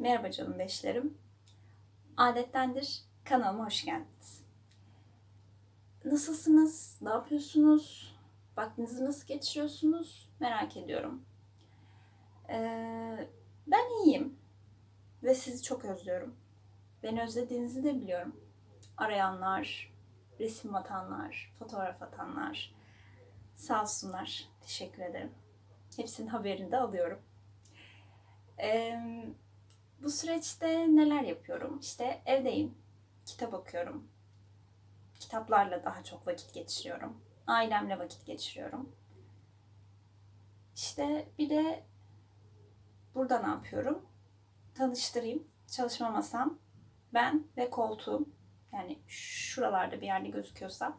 Merhaba canım beşlerim. Adettendir kanalıma hoş geldiniz. Nasılsınız? Ne yapıyorsunuz? Vaktinizi nasıl geçiriyorsunuz? Merak ediyorum. Ee, ben iyiyim ve sizi çok özlüyorum. Beni özlediğinizi de biliyorum. Arayanlar, resim atanlar, fotoğraf atanlar. Sağ olsunlar. Teşekkür ederim. Hepsinin haberini de alıyorum. Ee, bu süreçte neler yapıyorum? İşte evdeyim, kitap okuyorum. Kitaplarla daha çok vakit geçiriyorum. Ailemle vakit geçiriyorum. İşte bir de burada ne yapıyorum? Tanıştırayım. Çalışma masam, ben ve koltuğum. Yani şuralarda bir yerde gözüküyorsa.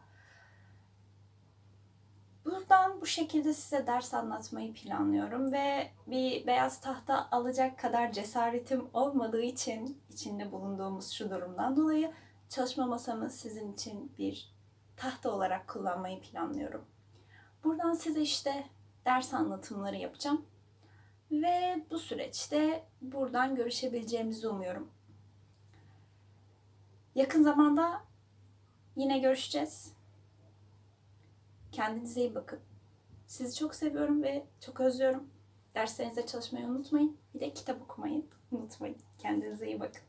Buradan bu şekilde size ders anlatmayı planlıyorum ve bir beyaz tahta alacak kadar cesaretim olmadığı için içinde bulunduğumuz şu durumdan dolayı çalışma masamı sizin için bir tahta olarak kullanmayı planlıyorum. Buradan size işte ders anlatımları yapacağım ve bu süreçte buradan görüşebileceğimizi umuyorum. Yakın zamanda yine görüşeceğiz. Kendinize iyi bakın. Sizi çok seviyorum ve çok özlüyorum. Derslerinizde çalışmayı unutmayın. Bir de kitap okumayı unutmayın. Kendinize iyi bakın.